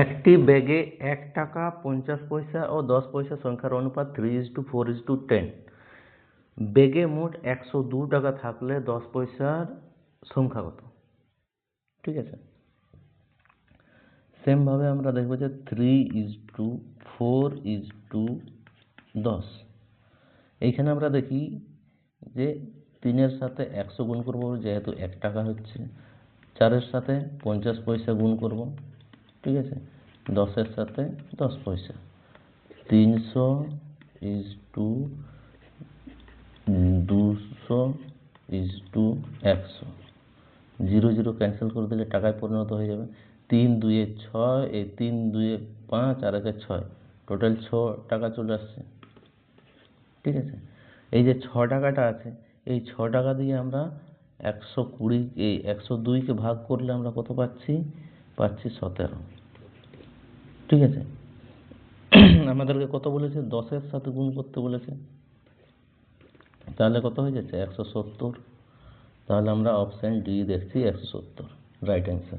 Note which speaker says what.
Speaker 1: একটি ব্যাগে এক টাকা পঞ্চাশ পয়সা ও দশ পয়সা সংখ্যার অনুপাত three is to four is to ten ব্যাগে মোট একশো দু টাকা থাকলে দশ পয়সার সংখ্যা কত? ঠিক আছে। সেমভাবে আমরা দেখব যে three is to four is to দশ। এইখানে আমরা দেখি যে তিনের সাথে একশো গুণ করব, যেহেতু এক টাকা হচ্ছে। চারের সাথে পঞ্চাশ পয়সা গুণ করব। ঠিক আছে? দশের সাথে দশ পয়সা। তিনশো ইজ টু দুশো ইজ টু একশো। জিরো জিরো ক্যান্সেল করে দিলে টাকায় পরিণত হয়ে যাবে। তিন দুয়ে ছয়, এই তিন দুয়ে পাঁচ, আর একে ছয়। টোটাল ছ টাকা চলে আসছে। ঠিক আছে? এই যে ছ টাকাটা আছে, এই ছ টাকা দিয়ে আমরা একশো কুড়ি, এই একশো দুইকে ভাগ করলে আমরা কত পাচ্ছি? পাচ্ছি সতেরো। ঠিক আছে? আমাদেরকে কত বলেছে? দশের সাথে গুণ করতে বলেছে। তাহলে কত হয়ে যাচ্ছে? একশো সত্তর। তাহলে আমরা অপশান ডি দেখছি, একশো সত্তর। Right answer